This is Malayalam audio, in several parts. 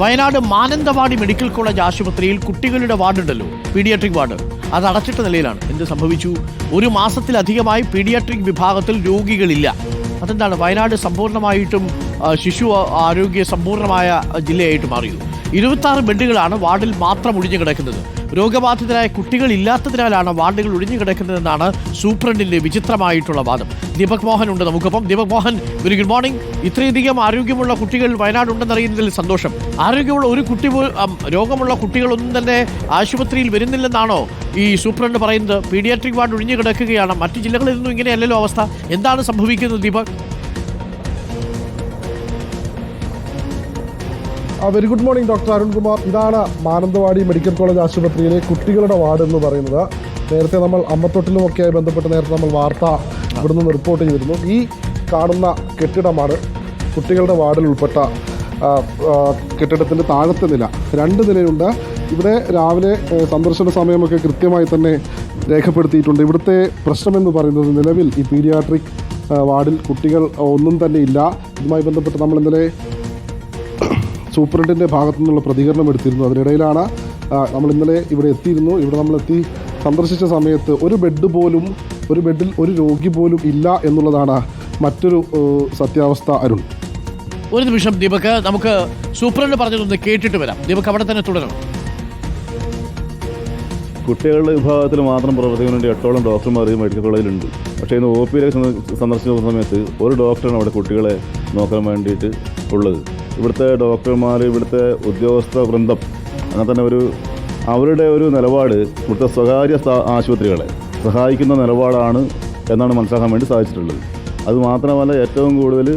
വയനാട് മാനന്തവാടി മെഡിക്കൽ കോളേജ് ആശുപത്രിയിൽ കുട്ടികളുടെ വാർഡുണ്ടല്ലോ പീഡിയാട്രിക് വാർഡ്. അത് അടച്ചിട്ട നിലയിലാണ്. എന്ത് സംഭവിച്ചു? ഒരു മാസത്തിലധികമായി പീഡിയാട്രിക് വിഭാഗത്തിൽ രോഗികളില്ല. അതെന്താണ്? വയനാട് സമ്പൂർണമായിട്ടും ശിശു ആരോഗ്യ സമ്പൂർണമായ ജില്ലയായിട്ട് മാറിയത്. ഇരുപത്തി ബെഡുകളാണ് വാർഡിൽ മാത്രം ഒഴിഞ്ഞു കിടക്കുന്നത്. രോഗബാധിതരായ കുട്ടികൾ ഇല്ലാത്തതിനാലാണ് വാർഡുകൾ ഒഴിഞ്ഞു കിടക്കുന്നതെന്നാണ് സൂപ്രണ്ടിന്റെ വിചിത്രമായിട്ടുള്ള വാദം. ദീപക് മോഹൻ ഉണ്ട് നമുക്കൊപ്പം. Deepak Mohan very good morning ഇത്രയധികം ആരോഗ്യമുള്ള കുട്ടികൾ വയനാട് ഉണ്ടെന്നറിയുന്നതിൽ സന്തോഷം. ആരോഗ്യമുള്ള ഒരു കുട്ടി രോഗമുള്ള കുട്ടികളൊന്നും തന്നെ ആശുപത്രിയിൽ വരുന്നില്ലെന്നാണോ ഈ സൂപ്രണ്ട് പറയുന്നത്? പീഡിയാട്രിക് വാർഡ് ഒഴിഞ്ഞു കിടക്കുകയാണ്. മറ്റു ജില്ലകളിൽ നിന്നും ഇങ്ങനെയല്ലല്ലോ അവസ്ഥ. എന്താണ് സംഭവിക്കുന്നത് Deepak? Very good morning doctor Arunkumar. ഇതാണ് മാനന്തവാടി മെഡിക്കൽ കോളേജ് ആശുപത്രിയിലെ കുട്ടികളുടെ വാർഡ് എന്ന് പറയുന്നത്. നേരത്തെ നമ്മൾ അമ്മത്തൊട്ടിലുമൊക്കെയായി ബന്ധപ്പെട്ട് നേരത്തെ നമ്മൾ വാർത്ത ഇവിടെ നിന്ന് റിപ്പോർട്ട് ചെയ്തിരുന്നു. ഈ കാണുന്ന കെട്ടിടമാണ് കുട്ടികളുടെ വാർഡിൽ ഉൾപ്പെട്ട കെട്ടിടത്തിന്റെ താഴത്തെ നില. രണ്ട് നിലയുണ്ട്. ഇവിടെ രാവിലെ സന്ദർശന സമയമൊക്കെ കൃത്യമായി തന്നെ രേഖപ്പെടുത്തിയിട്ടുണ്ട്. ഇവിടുത്തെ പ്രശ്നമെന്ന് പറയുന്നത് നിലവിൽ ഈ പീഡിയാട്രിക് വാർഡിൽ കുട്ടികൾ ഒന്നും തന്നെ ഇല്ല. ഇതുമായി ബന്ധപ്പെട്ട് നമ്മൾ ഇന്നലെ സൂപ്രണ്ടിന്റെ ഭാഗത്തു നിന്നുള്ള പ്രതികരണം എടുത്തിരുന്നു. അതിനിടയിലാണ് നമ്മൾ ഇന്നലെ ഇവിടെ എത്തിയിരുന്നു. ഇവിടെ നമ്മളെത്തി സന്ദർശിച്ച സമയത്ത് ഒരു ബെഡ് പോലും ഒരു ബെഡിൽ ഒരു രോഗി പോലും ഇല്ല എന്നുള്ളതാണ് മറ്റൊരു സത്യാവസ്ഥ അരുൺ. ഒരു നിമിഷം ദീപക്. നമുക്ക് സൂപ്രണ്ട് പറഞ്ഞതൊന്ന് കേട്ടിട്ട് വരാം. ദീപക് അവിടെ തന്നെ തുടരണം. കുട്ടികളുടെ വിഭാഗത്തിൽ മാത്രം പ്രവർത്തിക്കാൻ വേണ്ടി എട്ടോളം ഡോക്ടർമാർ ഈ മെഡിക്കൽ കോളേജിലുണ്ട്. പക്ഷേ ഇന്ന് ഒ പിയിലേക്ക് സന്ദർശിച്ച സമയത്ത് ഒരു ഡോക്ടറാണ് അവിടെ കുട്ടികളെ നോക്കാൻ വേണ്ടിയിട്ട് ഉള്ളത്. ഇവിടുത്തെ ഡോക്ടർമാർ ഇവിടുത്തെ ഉദ്യോഗസ്ഥ വൃന്ദം അങ്ങനെ തന്നെ ഒരു അവരുടെ ഒരു നിലപാട് ഇവിടുത്തെ സ്വകാര്യ ആശുപത്രികളെ സഹായിക്കുന്ന നിലപാടാണ് എന്നാണ് മനസ്സിലാക്കാൻ വേണ്ടി സാധിച്ചിട്ടുള്ളത്. അത് മാത്രമല്ല ഏറ്റവും കൂടുതൽ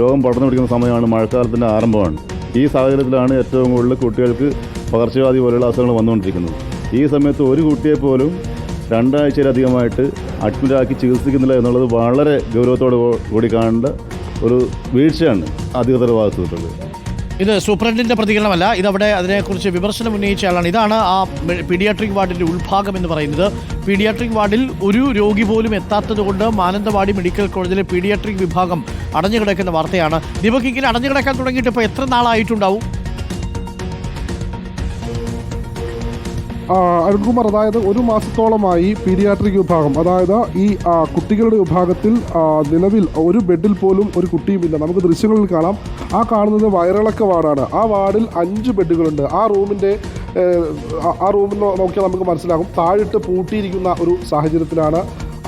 രോഗം പടർന്നു പിടിക്കുന്ന സമയമാണ് മഴക്കാലത്തിന്റെ ആരംഭമാണ്. ഈ സാഹചര്യത്തിലാണ് ഏറ്റവും കൂടുതൽ കുട്ടികൾക്ക് പകർച്ചവ്യാധി പോലെയുള്ള അസുഖങ്ങൾ വന്നുകൊണ്ടിരിക്കുന്നത്. ഈ സമയത്ത് ഒരു കുട്ടിയെ പോലും രണ്ടാഴ്ചയിലധികമായിട്ട് അഡ്മിറ്റാക്കി ചികിത്സിക്കുന്നില്ല എന്നുള്ളത് വളരെ ഗൗരവത്തോടു കൂടി കാണേണ്ട ഒരു വീഴ്ചയാണ് അധികൃതരുടെ ഭാഗത്ത് ഇത് സൂപ്രണ്ടിന്റെ പ്രതികരണമല്ല ഇതവിടെ അതിനെക്കുറിച്ച് വിമർശനം ഉന്നയിച്ച ആളാണ്. ഇതാണ് ആ പീഡിയാട്രിക് വാർഡിന്റെ ഉൾഭാഗം എന്ന് പറയുന്നത്. പീഡിയാട്രിക് വാർഡിൽ ഒരു രോഗി പോലും എത്താത്തത് കൊണ്ട് മാനന്തവാടി മെഡിക്കൽ കോളേജിലെ പീഡിയാട്രിക് വിഭാഗം അടഞ്ഞുകിടക്കുന്ന വാർത്തയാണ്. ദീപക് ഇങ്ങനെ അടഞ്ഞു കിടക്കാൻ തുടങ്ങിയിട്ട് ഇപ്പോൾ എത്ര നാളായിട്ടുണ്ടാവും? അരുൺകുമാർ അതായത് ഒരു മാസത്തോളമായി പീഡിയാട്രിക് വിഭാഗം അതായത് ഈ കുട്ടികളുടെ വിഭാഗത്തിൽ നിലവിൽ ഒരു ബെഡിൽ പോലും ഒരു കുട്ടിയുമില്ല. നമുക്ക് ദൃശ്യങ്ങളിൽ കാണാം. ആ കാണുന്നത് വയറിളക്ക വാർഡാണ്. ആ വാർഡിൽ അഞ്ച് ബെഡുകളുണ്ട്. ആ റൂമിന്റെ ആ- റൂമിൽ നോക്കിയാൽ നമുക്ക് മനസ്സിലാകും. താഴിട്ട് പൂട്ടിയിരിക്കുന്ന ഒരു സാഹചര്യത്തിലാണ്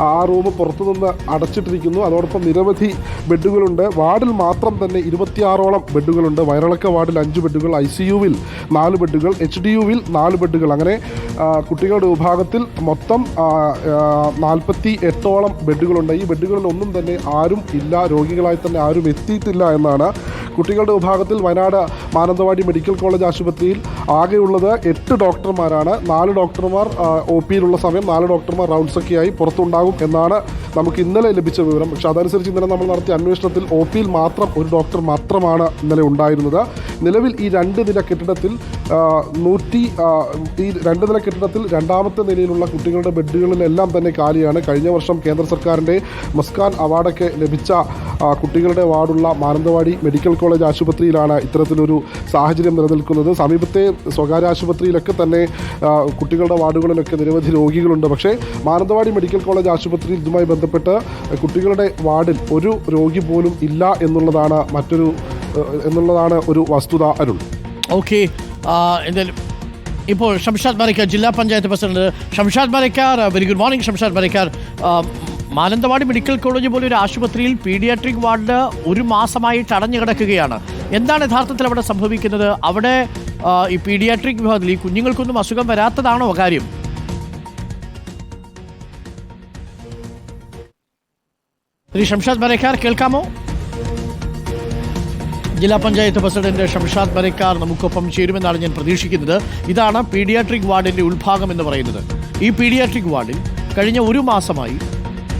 ആ റൂം പുറത്തുനിന്ന് അടച്ചിട്ടിരിക്കുന്നു. അതോടൊപ്പം നിരവധി ബെഡുകളുണ്ട്. വാർഡിൽ മാത്രം തന്നെ ഇരുപത്തിയാറോളം ബെഡുകളുണ്ട്. വയറിളക്ക വാർഡിൽ അഞ്ച് ബെഡുകൾ ഐ സി യുവിൽ നാല് ബെഡുകൾ എച്ച് ഡി യുവിൽ നാല് ബെഡുകൾ. അങ്ങനെ കുട്ടികളുടെ വിഭാഗത്തിൽ മൊത്തം നാൽപ്പത്തി എട്ടോളം ബെഡുകളുണ്ട്. ഈ ബെഡുകളിൽ ഒന്നും തന്നെ ആരും ഇല്ല. രോഗികളായി തന്നെ ആരും എത്തിയിട്ടില്ല എന്നാണ് കുട്ടികളുടെ വിഭാഗത്തിൽ വയനാട് മാനന്തവാടി മെഡിക്കൽ കോളേജ് ആശുപത്രിയിൽ ആകെയുള്ളത് എട്ട് ഡോക്ടർമാരാണ്. നാല് ഡോക്ടർമാർ ഒ പിയിലുള്ള സമയം നാല് ഡോക്ടർമാർ റൗണ്ട്സൊക്കെയായി പുറത്തുണ്ടാകും എന്നാണ് നമുക്ക് ഇന്നലെ ലഭിച്ച വിവരം പക്ഷെ അതനുസരിച്ച് ഇന്നലെ നമ്മൾ നടത്തിയ അന്വേഷണത്തിൽ ഒ പിയിൽ മാത്രം ഒരു ഡോക്ടർ മാത്രമാണ് ഇന്നലെ ഉണ്ടായിരുന്നത്. നിലവിൽ ഈ രണ്ട് നില കെട്ടിടത്തിൽ നൂറ്റി ഈ രണ്ട് നില കെട്ടിടത്തിൽ രണ്ടാമത്തെ നിലയിലുള്ള കുട്ടികളുടെ ബെഡുകളിലെല്ലാം തന്നെ കാലിയാണ്. കഴിഞ്ഞ വർഷം കേന്ദ്ര സർക്കാരിന്റെ മസ്കാൻ അവാർഡൊക്കെ ലഭിച്ച കുട്ടികളുടെ വാർഡുള്ള മാനന്തവാടി മെഡിക്കൽ കോളേജ് ആശുപത്രിയിലാണ് ഇത്തരത്തിലൊരു സാഹചര്യം നിലനിൽക്കുന്നത്. സമീപത്തെ സ്വകാര്യ ആശുപത്രിയിലൊക്കെ തന്നെ കുട്ടികളുടെ വാർഡുകളിലൊക്കെ നിരവധി രോഗികളുണ്ട്. പക്ഷേ മാനന്തവാടി മെഡിക്കൽ കോളേജ് ആശുപത്രിയിൽ ഇതുമായി ബന്ധപ്പെട്ട് കുട്ടികളുടെ വാർഡിൽ ഒരു രോഗി പോലും ഇല്ല എന്നുള്ളതാണ് മറ്റൊരു എന്നുള്ളതാണ് ഒരു വസ്തുത അരുൾ ഓക്കെ. എന്തായാലും ഇപ്പോൾ ഷംഷാദ് മരക്കാർ ജില്ലാ panchayat president Shamshad Marakkar very good morning Shamshad Marakkar. Mananthavady medical college പോലെ ഒരു ആശുപത്രിയിൽ പീഡിയാട്രിക് വാർഡ് ഒരു മാസമായി അടഞ്ഞു കിടക്കുകയാണ്. എന്താണ് യഥാർത്ഥത്തിൽ അവിടെ സംഭവിക്കുന്നത്? അവിടെ ഈ പീഡിയാട്രിക് വിഭാഗത്തിൽ ഈ കുഞ്ഞുങ്ങൾക്കൊന്നും അസുഖം വരാത്തതാണോ കാര്യം? ശ്രീ ഷംഷാദ് മരക്കാർ കേൾക്കാമോ ജില്ലാ പഞ്ചായത്ത് പ്രസിഡന്റ് ഷംഷാദ് മരക്കാർ നമുക്കൊപ്പം ചേരുമെന്നാണ് ഞാൻ പ്രതീക്ഷിക്കുന്നത്. ഇതാണ് പീഡിയാട്രിക് വാർഡിന്റെ ഉൾഭാഗം എന്ന് പറയുന്നത്. ഈ പീഡിയാട്രിക് വാർഡിൽ കഴിഞ്ഞ ഒരു മാസമായി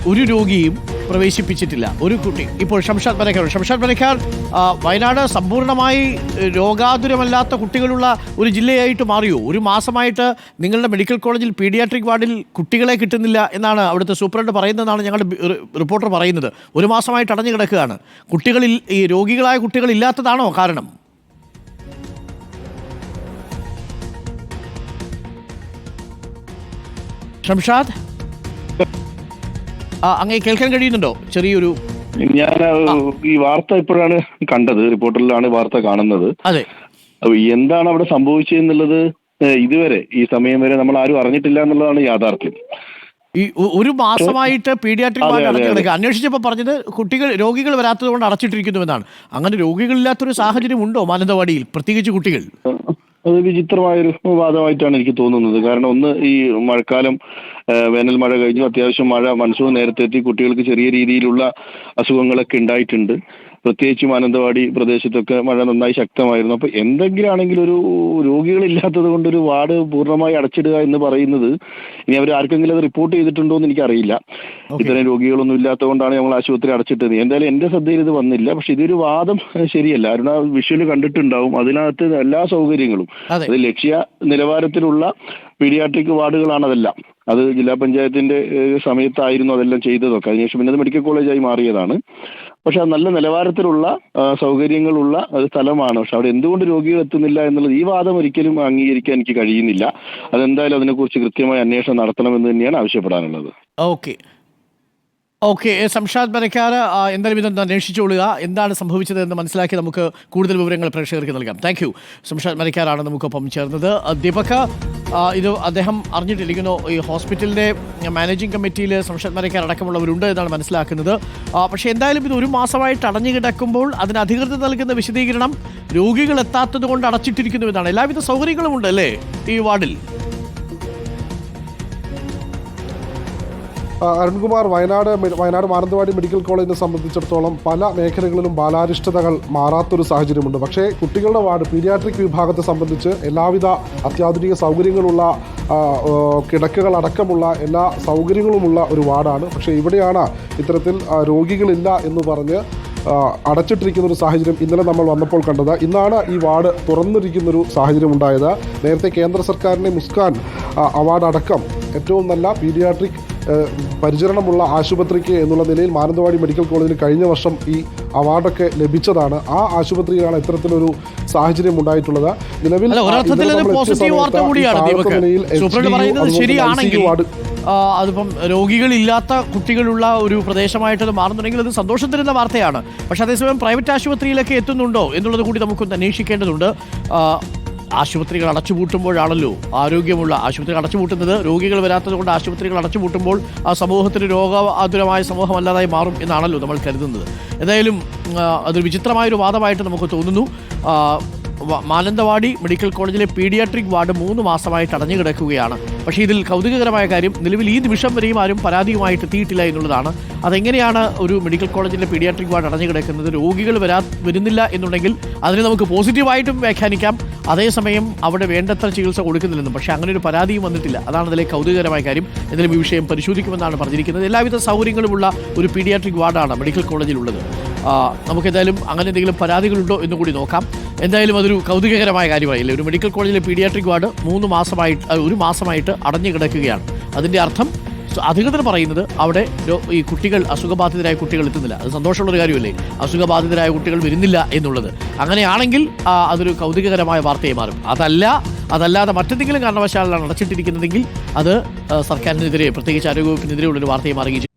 ഒരു രോഗിയും പ്രവേശിപ്പിച്ചിട്ടില്ല. ഒരു കുട്ടി. ഇപ്പോൾ ഷംഷാദ് പനക്കാർ ഷംഷാദ് പനക്കാർ വയനാട് സമ്പൂർണമായി രോഗാതുരമല്ലാത്ത കുട്ടികളുള്ള ഒരു ജില്ലയായിട്ട് മാറിയോ? ഒരു മാസമായിട്ട് നിങ്ങളുടെ മെഡിക്കൽ കോളേജിൽ പീഡിയാട്രിക് വാർഡിൽ കുട്ടികളെ കിട്ടുന്നില്ല എന്നാണ് അവിടുത്തെ സൂപ്രണ്ട് പറയുന്നതെന്നാണ് ഞങ്ങളുടെ റിപ്പോർട്ടർ പറയുന്നത്. ഒരു മാസമായിട്ട് അടഞ്ഞു കിടക്കുകയാണ്. കുട്ടികളിൽ ഈ രോഗികളായ കുട്ടികൾ ഇല്ലാത്തതാണോ കാരണം? ഷംഷാദ്? അങ്ങേ കേൾക്കാൻ കഴിയുന്നുണ്ടോ? ചെറിയൊരു ഞാൻ ഈ വാർത്ത ഇപ്പോഴാണ് കണ്ടത് റിപ്പോർട്ടറിലാണ് വാർത്ത കാണുന്നത്. അതെ. അപ്പൊ എന്താണ് അവിടെ സംഭവിച്ചെന്നുള്ളത് ഇതുവരെ ഈ സമയം വരെ നമ്മൾ ആരും അറിഞ്ഞിട്ടില്ല എന്നുള്ളതാണ് യാഥാർത്ഥ്യം. ഈ ഒരു മാസമായിട്ട് പീഡിയാട്രിക് വാർഡ് കിടക്കുക അന്വേഷിച്ചപ്പോൾ പറഞ്ഞത് കുട്ടികൾ രോഗികൾ വരാത്തത് കൊണ്ട് അടച്ചിട്ടിരിക്കുന്നുവെന്നാണ് അങ്ങനെ രോഗികളില്ലാത്തൊരു സാഹചര്യം ഉണ്ടോ മാനന്തവാടിയിൽ പ്രത്യേകിച്ച് കുട്ടികൾ? അത് വിചിത്രമായൊരു വാദമായിട്ടാണ് എനിക്ക് തോന്നുന്നത്. കാരണം ഒന്ന് ഈ മഴക്കാലം വേനൽ മഴ കഴിഞ്ഞു. അത്യാവശ്യം മഴ മൺസൂൺ നേരത്തെ എത്തി കുട്ടികൾക്ക് ചെറിയ രീതിയിലുള്ള അസുഖങ്ങളൊക്കെ ഉണ്ടായിട്ടുണ്ട് പ്രത്യേകിച്ച് മാനന്തവാടി പ്രദേശത്തൊക്കെ മഴ നന്നായി ശക്തമായിരുന്നു. അപ്പൊ എന്തെങ്കിലും ആണെങ്കിൽ ഒരു രോഗികളില്ലാത്തത് കൊണ്ട് ഒരു വാർഡ് പൂർണമായി അടച്ചിടുക എന്ന് പറയുന്നത് ഇനി അവർ ആർക്കെങ്കിലും അത് റിപ്പോർട്ട് ചെയ്തിട്ടുണ്ടോ എന്ന് എനിക്കറിയില്ല. ഇത്രയും രോഗികളൊന്നും ഇല്ലാത്തതുകൊണ്ടാണ് ഞങ്ങൾ ആശുപത്രി അടച്ചിട്ടത്. എന്തായാലും എന്റെ ശ്രദ്ധയിൽ ഇത് വന്നില്ല. പക്ഷെ ഇതൊരു വാദം ശരിയല്ല. അരുണ വിഷ്വൽ കണ്ടിട്ടുണ്ടാവും. അതിനകത്ത് എല്ലാ സൗകര്യങ്ങളും. അത് ലക്ഷ്യ നിലവാരത്തിലുള്ള പീഡിയാട്രിക് വാർഡുകളാണ് അതെല്ലാം. അത് ജില്ലാ പഞ്ചായത്തിന്റെ സമയത്തായിരുന്നു അതെല്ലാം ചെയ്തതൊക്കെ. അതിനുശേഷം പിന്നെ അത് മെഡിക്കൽ കോളേജായി മാറിയതാണ്. പക്ഷെ അത് നല്ല നിലവാരത്തിലുള്ള സൗകര്യങ്ങളുള്ള സ്ഥലമാണ്. പക്ഷെ അവിടെ എന്തുകൊണ്ട് രോഗികൾ എത്തുന്നില്ല എന്നുള്ളത് ഈ വാദം ഒരിക്കലും അംഗീകരിക്കാൻ എനിക്ക് കഴിയുന്നില്ല. അതെന്തായാലും അതിനെക്കുറിച്ച് കൃത്യമായ അന്വേഷണം നടത്തണമെന്ന് തന്നെയാണ് ആവശ്യപ്പെടാനുള്ളത്. ഓക്കെ. ഓക്കെ സംഷാദ് ബരക്കാർ എന്തായാലും ഇതൊന്ന് അന്വേഷിച്ചോളുക. എന്താണ് സംഭവിച്ചത് എന്ന് മനസ്സിലാക്കി നമുക്ക് കൂടുതൽ വിവരങ്ങൾ പ്രേക്ഷകർക്ക് നൽകാം. Thank you. സംഷാദ് മരക്കാരാണ് നമുക്കൊപ്പം ചേർന്നത്. ദീപക ഇത് അദ്ദേഹം അറിഞ്ഞിട്ടിരിക്കുന്നു ഈ ഹോസ്പിറ്റലിന്റെ മാനേജിംഗ് കമ്മിറ്റിയിൽ മരക്കാർ അടക്കമുള്ളവരുണ്ട് എന്നാണ് മനസ്സിലാക്കുന്നത്. പക്ഷേ എന്തായാലും ഇത് ഒരു മാസമായിട്ട് അടഞ്ഞു കിടക്കുമ്പോൾ അതിന് അധികൃതർ നൽകുന്ന വിശദീകരണം രോഗികൾ എത്താത്തത് കൊണ്ട് അടച്ചിട്ടിരിക്കുന്നു എന്നാണ്. എല്ലാവിധ സൗകര്യങ്ങളും ഉണ്ട് അല്ലേ ഈ വാർഡിൽ? അരുൺകുമാർ വയനാട് വയനാട് മാനന്തവാടി മെഡിക്കൽ കോളേജിനെ സംബന്ധിച്ചിടത്തോളം പല മേഖലകളിലും ബാലാരിഷ്ടതകൾ മാറാത്തൊരു സാഹചര്യമുണ്ട്. പക്ഷേ കുട്ടികളുടെ വാർഡ് പീഡിയാട്രിക് വിഭാഗത്തെ സംബന്ധിച്ച് എല്ലാവിധ അത്യാധുനിക സൗകര്യങ്ങളുള്ള കിടക്കുകൾ അടക്കമുള്ള എല്ലാ സൗകര്യങ്ങളുമുള്ള ഒരു വാർഡാണ്. പക്ഷേ ഇവിടെയാണ് ഇത്തരത്തിൽ രോഗികളില്ല എന്ന് പറഞ്ഞ് അടച്ചിട്ടിരിക്കുന്ന ഒരു സാഹചര്യം ഇന്നലെ നമ്മൾ വന്നപ്പോൾ കണ്ടത്. ഇന്നാണ് ഈ വാർഡ് തുറന്നിരിക്കുന്നൊരു സാഹചര്യം ഉണ്ടായത് നേരത്തെ കേന്ദ്ര സർക്കാരിന്റെ മുസ്കാൻ അവാർഡ് അടക്കം ഏറ്റവും നല്ല പീഡിയാട്രിക് പരിചരണമുള്ള ആശുപത്രിക്ക് എന്നുള്ള നിലയിൽ മാനന്തവാടി മെഡിക്കൽ കോളേജിന് കഴിഞ്ഞ വർഷം ഈ അവാർഡൊക്കെ ലഭിച്ചതാണ്. ആ ആശുപത്രിയിലാണ് ഇത്തരത്തിലൊരു സാഹചര്യം ഉണ്ടായിട്ടുള്ളത്. നിലവിൽ ശരിയാണെങ്കിൽ അതിപ്പം രോഗികളില്ലാത്ത കുട്ടികളുള്ള ഒരു പ്രദേശമായിട്ട് അത് മാറുന്നുണ്ടെങ്കിൽ അത് സന്തോഷം തരുന്ന വാർത്തയാണ്. പക്ഷേ അതേസമയം പ്രൈവറ്റ് ആശുപത്രിയിലൊക്കെ എത്തുന്നുണ്ടോ എന്നുള്ളത് കൂടി നമുക്കൊന്ന് അന്വേഷിക്കേണ്ടതുണ്ട്. ആശുപത്രികൾ അടച്ചുപൂട്ടുമ്പോഴാണല്ലോ ആരോഗ്യമുള്ള ആശുപത്രികൾ അടച്ചുപൂട്ടുന്നത്. രോഗികൾ വരാത്തത് കൊണ്ട് ആശുപത്രികൾ അടച്ചുപൂട്ടുമ്പോൾ ആ സമൂഹത്തിന് രോഗാതുരമായ സമൂഹമല്ലാതായി മാറും എന്നാണല്ലോ നമ്മൾ കരുതുന്നത്. എന്തായാലും അതൊരു വിചിത്രമായൊരു വാദമായിട്ട് നമുക്ക് തോന്നുന്നു. മാനന്തവാടി മെഡിക്കൽ കോളേജിലെ പീഡിയാട്രിക് വാർഡ് മൂന്ന് മാസമായിട്ട് അടഞ്ഞു കിടക്കുകയാണ് പക്ഷേ ഇതിൽ കൗതുകകരമായ കാര്യം നിലവിൽ ഈ നിമിഷം വരെയും ആരും പരാതിയുമായിട്ട് എത്തിയിട്ടില്ല എന്നുള്ളതാണ്. അതെങ്ങനെയാണ് ഒരു മെഡിക്കൽ കോളേജിലെ പീഡിയാട്രിക് വാർഡ് അടഞ്ഞു കിടക്കുന്നത് രോഗികൾ വരാ വരുന്നില്ല എന്നുണ്ടെങ്കിൽ അതിനെ നമുക്ക് പോസിറ്റീവായിട്ടും വ്യാഖ്യാനിക്കാം. അതേസമയം അവിടെ വേണ്ടത്ര ചികിത്സ കൊടുക്കുന്നില്ലെന്നും പക്ഷേ അങ്ങനെ ഒരു പരാതിയും വന്നിട്ടില്ല. അതാണ് അതിലെ കൗതുകകരമായ കാര്യം. എന്തെങ്കിലും ഈ വിഷയം പരിശോധിക്കുമെന്നാണ് പറഞ്ഞിരിക്കുന്നത്. എല്ലാവിധ സൗകര്യങ്ങളുമുള്ള ഒരു പീഡിയാട്രിക് വാർഡാണ് മെഡിക്കൽ കോളേജിലുള്ളത്. നമുക്കെന്തായാലും അങ്ങനെ എന്തെങ്കിലും പരാതികളുണ്ടോ എന്ന് കൂടി നോക്കാം. എന്തായാലും അതൊരു കൗതുകകരമായ കാര്യമായില്ലേ ഒരു മെഡിക്കൽ കോളേജിലെ പീഡിയാട്രിക് വാർഡ് മൂന്ന് മാസമായിട്ട് ഒരു മാസമായിട്ട് അടഞ്ഞു കിടക്കുകയാണ് അതിന്റെ അർത്ഥം സ- അധികൃതർ പറയുന്നത് അവിടെ ഈ കുട്ടികൾ അസുഖബാധിതരായ കുട്ടികൾ എത്തുന്നില്ല. അത് സന്തോഷമുള്ള ഒരു കാര്യമല്ലേ? അസുഖബാധിതരായ കുട്ടികൾ വരുന്നില്ല എന്നുള്ളത്. അങ്ങനെയാണെങ്കിൽ അതൊരു കൗതുകകരമായ വാർത്തയായി മാറും. അതല്ല അതല്ലാതെ മറ്റെന്തെങ്കിലും കാരണവശാലാണ് അടച്ചിട്ടിരിക്കുന്നതെങ്കിൽ അത് സർക്കാരിനെതിരെ പ്രത്യേകിച്ച് ആരോഗ്യവകുപ്പിനെതിരെയുള്ളൊരു വാർത്തയായി മാറുകയും